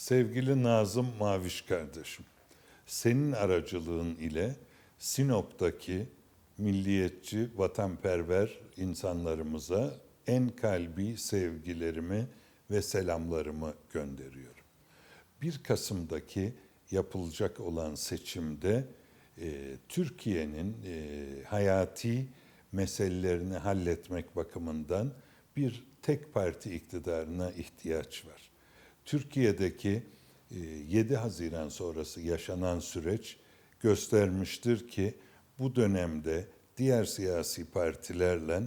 Sevgili Nazım Maviş kardeşim, senin aracılığın ile Sinop'taki milliyetçi, vatanperver insanlarımıza en kalbi sevgilerimi ve selamlarımı gönderiyorum. 1 Kasım'daki yapılacak olan seçimde e, Türkiye'nin e, hayati meselelerini halletmek bakımından bir tek parti iktidarına ihtiyaç var. Türkiye'deki e, 7 Haziran sonrası yaşanan süreç göstermiştir ki bu dönemde diğer siyasi partilerle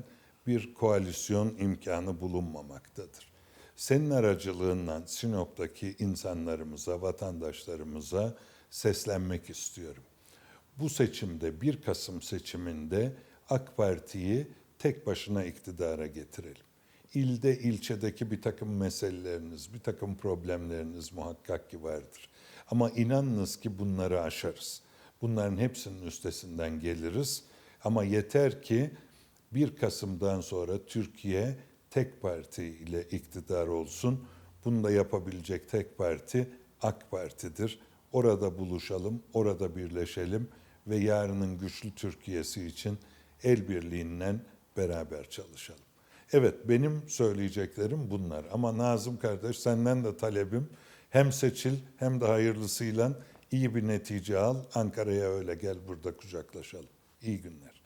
bir koalisyon imkanı bulunmamaktadır. Senin aracılığından Sinop'taki insanlarımıza, vatandaşlarımıza seslenmek istiyorum. Bu seçimde 1 Kasım seçiminde AK Parti'yi tek başına iktidara getirelim. İlde, ilçedeki bir takım meseleleriniz, bir takım problemleriniz muhakkak ki vardır. Ama inanınız ki bunları aşarız. Bunların hepsinin üstesinden geliriz. Ama yeter ki 1 Kasım'dan sonra Türkiye tek parti ile iktidar olsun. Bunu da yapabilecek tek parti AK Parti'dir. Orada buluşalım, orada birleşelim ve yarının güçlü Türkiye'si için el birliğinden beraber çalışalım. Evet benim söyleyeceklerim bunlar ama Nazım kardeş senden de talebim hem seçil hem de hayırlısıyla iyi bir netice al. Ankara'ya öyle gel burada kucaklaşalım. İyi günler.